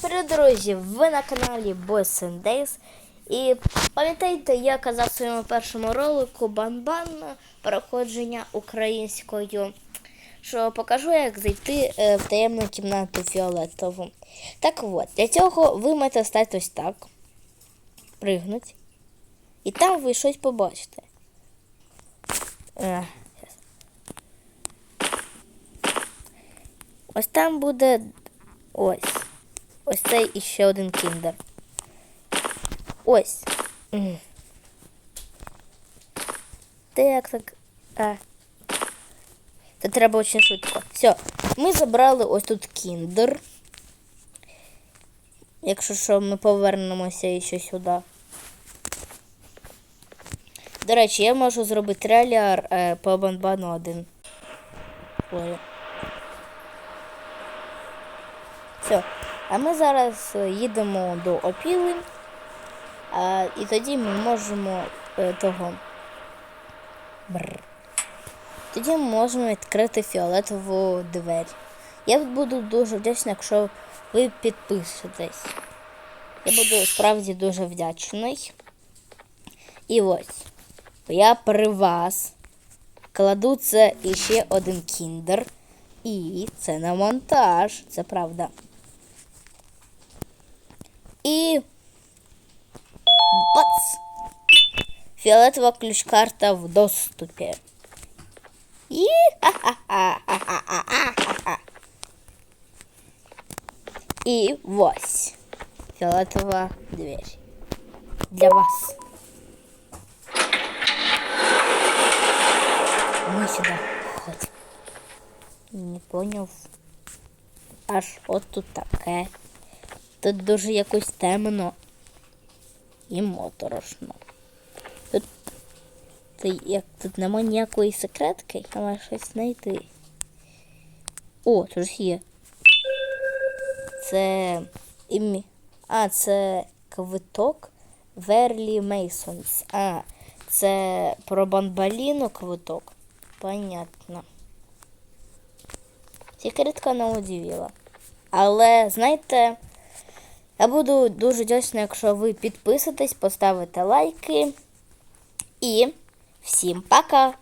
привіт, друзі! Ви на каналі Boys and Days. І пам'ятаєте, я казав в своєму першому ролику Банбан проходження українською, що покажу, як зайти е, в таємну кімнату фіолетову. Так от, для цього ви маєте стати ось так, пригнуть, і там ви щось побачите. Е. Ось там буде ось. Ось цей іще один кіндер. Ось. М. Та як так. А. Це треба дуже швидко. Все. Ми забрали ось тут кіндер. Якщо що, ми повернемося ще сюди. До речі, я можу зробити трейлер е, по банбану один. Ой. Все. А ми зараз е, їдемо до опіли. А, і тоді ми можемо е, того. Бррр. Тоді ми можемо відкрити фіолетову двері. Я буду дуже вдячна, якщо ви підпишетесь. Я буду справді дуже вдячний. І ось. Я при вас кладу це іще один кіндер. І це на монтаж. Це правда. І. Бац! Фіолетова ключ-карта в доступі. І. ха-ха-ха-ха-ха-ха-ха. І ось. Фіолетова дверь. Для вас. Ми сюди ходимо. Не поняв. Аж от тут таке. Тут дуже якось темно і моторошно. Тут, тут, як, тут нема ніякої секретки, але щось знайти. О, тут ж є. Це імі. А, це квиток Верлі Мейсонс. А, це про Бамбаліну квиток. Понятно. Секретка не удивила. Але, знаєте, я буду дуже вдячна, якщо ви підписатесь, поставите лайки. І всім пока!